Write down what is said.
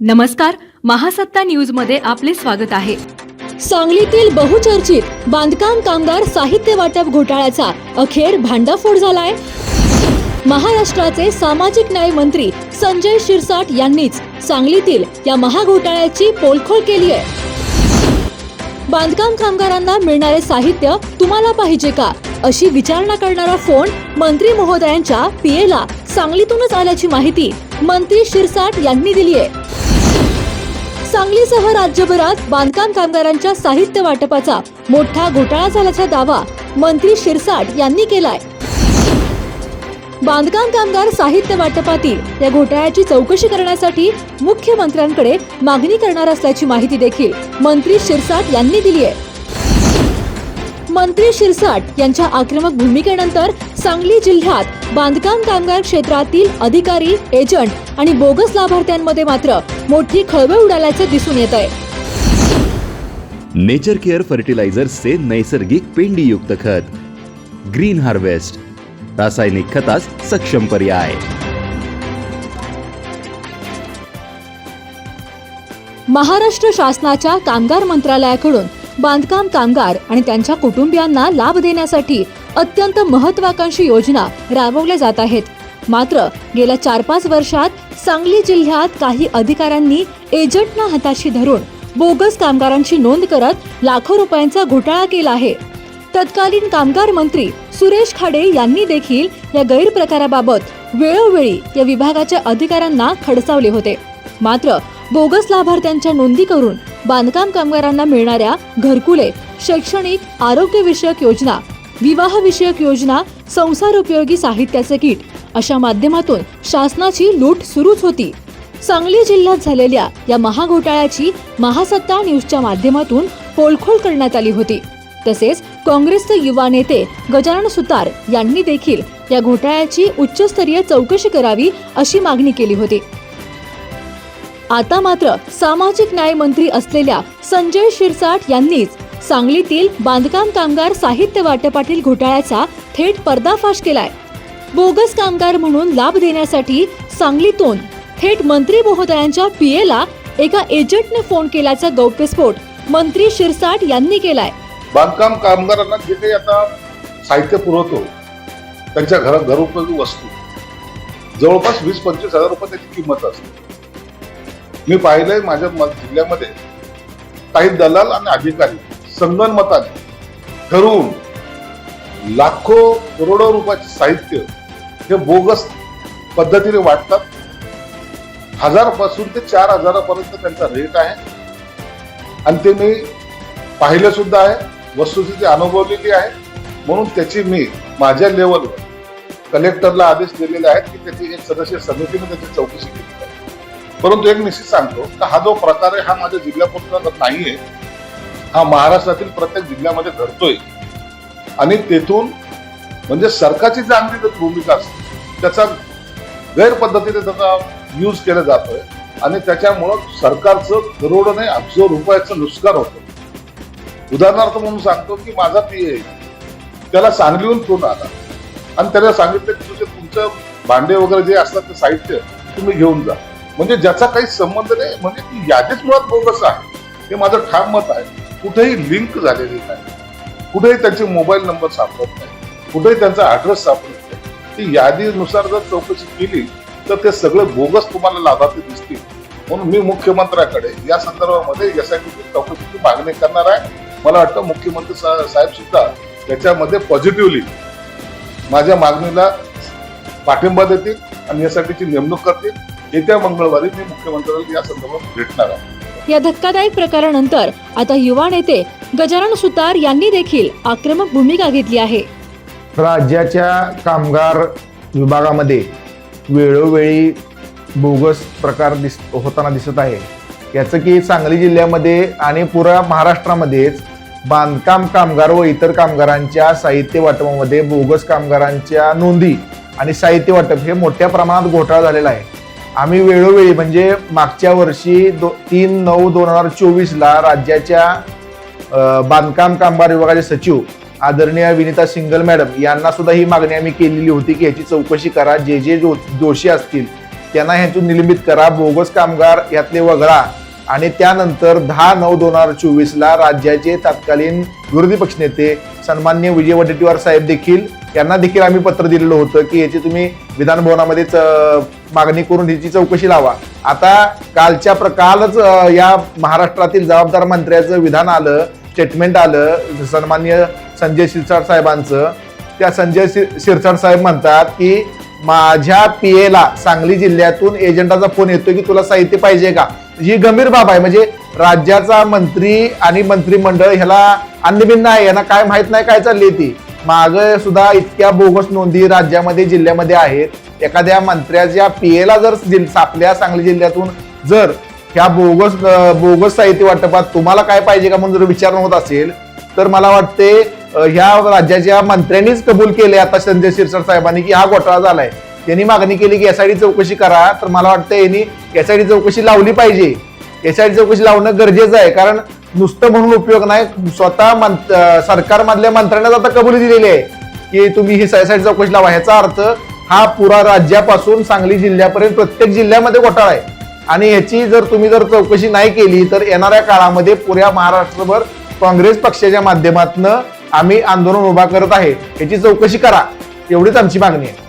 नमस्कार महासत्ता न्यूजमध्ये आपले स्वागत आहे. सांगलीतील बहुचर्चित बांधकाम कामगार साहित्य वाटप घोटाळ्याचा अखेर भांडाफोड झालाय. महाराष्ट्राचे सामाजिक न्याय मंत्री संजय शिरसाट यांनीच सांगलीतील या महाघोटाळ्याची पोलखोल केली आहे बांधकाम कामगारांना मिळणारे साहित्य तुम्हाला पाहिजे का? अशी विचारणा करणारा फोन मंत्री महोदयांच्या पीएला सांगलीतूनच आल्याची माहिती मंत्री शिरसाट यांनी दिली आहे सांगलीसह राज्यभरात बांधकाम कामगारांच्या साहित्य वाटपाचा मोठा घोटाळा झाल्याचा दावा मंत्री शिरसाट यांनी केलाय. बांधकाम कामगार साहित्य वाटपातील या घोटाळ्याची चौकशी करण्यासाठी मुख्यमंत्र्यांकडे मागणी करणार असल्याची माहिती देखील मंत्री शिरसाट यांनी दिली आहे मंत्री शिरसाट यांच्या आक्रमक भूमिकेनंतर सांगली जिल्ह्यात बांधकाम कामगार क्षेत्रातील अधिकारी एजंट आणि बोगस लाभार्थ्यांमध्ये मात्र मोठी खळबळ उडाल्याचं दिसून येत आहे. नेचर केअर फर्टिलायझर्सचे नैसर्गिक पेंडीयुक्त खत. ग्रीन हार्वेस्ट रासायनिक खतास सक्षम पर्याय. महाराष्ट्र शासनाच्या कामगार मंत्रालयाकडून बांधकाम कामगार आणि त्यांच्या कुटुंबियांना लाभ देण्यासाठी अत्यंत महत्वाकांक्षी योजना राबवल्या जात आहेत. मात्र गेल्या चार पाच वर्षात सांगली जिल्ह्यात काही अधिकाऱ्यांनी एजंटना हाताशी धरून बोगस कामगारांची नोंद करत लाखो रुपयांचा घोटाळा केला आहे. तत्कालीन कामगार मंत्री सुरेश खाडे यांनी देखील या गैरप्रकाराबाबत वेळोवेळी या विभागाच्या अधिकाऱ्यांना खडसावले होते. मात्र बोगस लाभार्थ्यांच्या नोंदी करून बांधकाम कामगारांना मिळणाऱ्या घरकुले शैक्षणिक आरोग्य विषयक योजना विवाह विषयक योजना संसार उपयोगी साहित्याचे किट अशा माध्यमातून शासनाची लूट सुरूच होती. सांगली जिल्ह्यात झालेल्या या महाघोटाळ्याची महासत्ता न्यूजच्या माध्यमातून पोलखोल करण्यात आली होती. तसेच काँग्रेसचे युवा नेते गजानन सुतार यांनी देखील या घोटाळ्याची उच्चस्तरीय चौकशी करावी अशी मागणी केली होती. आता मात्र सामाजिक न्याय मंत्री असलेल्या संजय शिरसाट यांनीच सांगलीतील बांधकाम कामगार साहित्य वाटपातील घोटाळ्याचा थेट पर्दाफाश केलाय. बोगस कामगार म्हणून लाभ देण्यासाठी सांगलीतून थेट मंत्री महोदयांच्या पीएला एका एजंटने फोन केल्याचा गौप्यस्फोट मंत्री शिरसाट यांनी केलाय. बांधकाम कामगारांना जे काही आता साहित्य पुरवतो त्यांच्या घरात घरोपयोगी वस्तू जवळपास वीस पंचवीस हजार रुपये त्याची किंमत असते. मी पाहिलंय माझ्या म- जिल्ह्यामध्ये काही दलाल आणि अधिकारी संगणमताने ठरवून लाखो करोडो रुपयाचे साहित्य हे बोगस पद्धतीने वाटतात. हजारपासून ते चार हजारापर्यंत त्यांचा रेट आहे. आणि ते मी पाहिलं सुद्धा आहे. वस्तुस्थिती अनुभवलेली आहे. म्हणून त्याची मी माझ्या लेवलवर कलेक्टरला आदेश दिलेले आहेत की त्याची एक सदस्य समितीने त्याची चौकशी केली. परंतु एक निश्चित सांगतो का हा जो प्रकार आहे हा माझ्या जिल्ह्यापुरता नाहीये. हा महाराष्ट्रातील प्रत्येक जिल्ह्यामध्ये घडतोय. आणि तेथून म्हणजे सरकारची चांगली जर भूमिका असते त्याचा गैरपद्धतीने त्याचा यूज केला जातोय. आणि त्याच्यामुळं सरकारचं करोडो नाही अब्ज रुपयाचं नुकसान होतं. उदाहरणार्थ म्हणून सांगतो की माझा पी ए त्याला सांगलीहून फोन आला. आणि त्याला सांगितलं की तुझे तुमचं भांडे वगैरे जे असतात ते साहित्य तुम्ही घेऊन जा. म्हणजे ज्याचा काही संबंध नाही म्हणजे ती यादीच मुळात बोगस आहे. हे माझं ठाम मत आहे. कुठेही लिंक झालेली नाही. कुठेही त्यांचे मोबाईल नंबर सापडत नाही. कुठेही त्यांचा ऍड्रेस सापडत नाही. ती यादीनुसार जर चौकशी केली तर ते सगळे बोगस तुम्हाला लाभार्थी दिसतील. म्हणून मी मुख्यमंत्र्याकडे या संदर्भामध्ये यासाठी चौकशीची मागणी करणार आहे. मला वाटतं मुख्यमंत्री सा- साहेब सुद्धा त्याच्यामध्ये पॉझिटिव्हली माझ्या मागणीला पाठिंबा देतील आणि यासाठीची नेमणूक करतील. येत्या मंगळवारी मी मुख्यमंत्र्यांना या संदर्भात भेटणार आहे. या धक्कादायक प्रकारानंतर आता युवा नेते गजानन सुतार यांनी देखील आक्रमक भूमिका घेतली आहे. राज्याच्या कामगार विभागामध्ये वेळोवेळी बोगस प्रकार दिस होताना दिसत आहे. याचं की सांगली जिल्ह्यामध्ये आणि पुऱ्या महाराष्ट्रामध्येच बांधकाम कामगार व इतर कामगारांच्या साहित्य वाटपामध्ये बोगस कामगारांच्या नोंदी आणि साहित्य वाटप हे मोठ्या प्रमाणात घोटाळा झालेला आहे. आम्ही वेळोवेळी म्हणजे मागच्या वर्षी दो तीन नऊ दोन हजार चोवीसला राज्याच्या बांधकाम कामगार विभागाचे सचिव आदरणीय विनिता सिंगल मॅडम यांना सुद्धा ही मागणी आम्ही केलेली होती की याची चौकशी करा. जे जे जो- दोषी असतील त्यांना ह्यातून निलंबित करा. बोगस कामगार यातले वगळा आणि त्यानंतर दहा नऊ दोन हजार चोवीसला राज्याचे तत्कालीन विरोधी पक्षनेते सन्मान्य विजय वडेट्टीवार साहेब देखील यांना देखील आम्ही पत्र दिलेलं होतं की याची तुम्ही विधानभवनामध्येच मागणी करून ह्याची चौकशी लावा. आता कालच्या प्रकालच या महाराष्ट्रातील जबाबदार मंत्र्याचं विधान आलं स्टेटमेंट आलं सन्मान्य संजय शिरसाट साहेबांचं. त्या संजय शि- शिरसाट साहेब म्हणतात की माझ्या पी एला सांगली जिल्ह्यातून एजंटाचा फोन येतो की तुला साहित्य पाहिजे का? ही गंभीर बाब आहे. म्हणजे राज्याचा मंत्री आणि मंत्रिमंडळ ह्याला अन्नभिन्न आहे. यांना काय माहीत नाही काय चालली ती. माग सुद्धा इतक्या बोगस नोंदी राज्यामध्ये जिल्ह्यामध्ये आहेत. एखाद्या मंत्र्याच्या पीएला जर जिल- आपल्या सांगली जिल्ह्यातून जर ह्या बोगस बोगस साहित्य वाटपात तुम्हाला काय पाहिजे का म्हणून जर विचारणं होत असेल तर मला वाटते ह्या राज्याच्या मंत्र्यांनीच कबूल केले आता संजय शिरसाट साहेबांनी की हा घोटाळा झालाय. त्यांनी मागणी केली की एसआयडी चौकशी करा. तर मला वाटतं यांनी एसआयडी चौकशी लावली पाहिजे. एसआयडी चौकशी लावणं गरजेचं आहे. कारण नुसतं म्हणून उपयोग नाही. स्वतः मंत- सरकारमधल्या मंत्र्यांनाच आता कबुली दिलेली आहे की तुम्ही ही एसआयडी चौकशी लावा. ह्याचा अर्थ हा पुरा राज्यापासून सांगली जिल्ह्यापर्यंत प्रत्येक जिल्ह्यामध्ये घोटाळा आहे. आणि याची जर तुम्ही जर चौकशी नाही केली तर येणाऱ्या काळामध्ये पुऱ्या महाराष्ट्रभर काँग्रेस पक्षाच्या माध्यमातून आम्ही आंदोलन उभा करत आहे. याची चौकशी करा. एवढीच आमची मागणी आहे.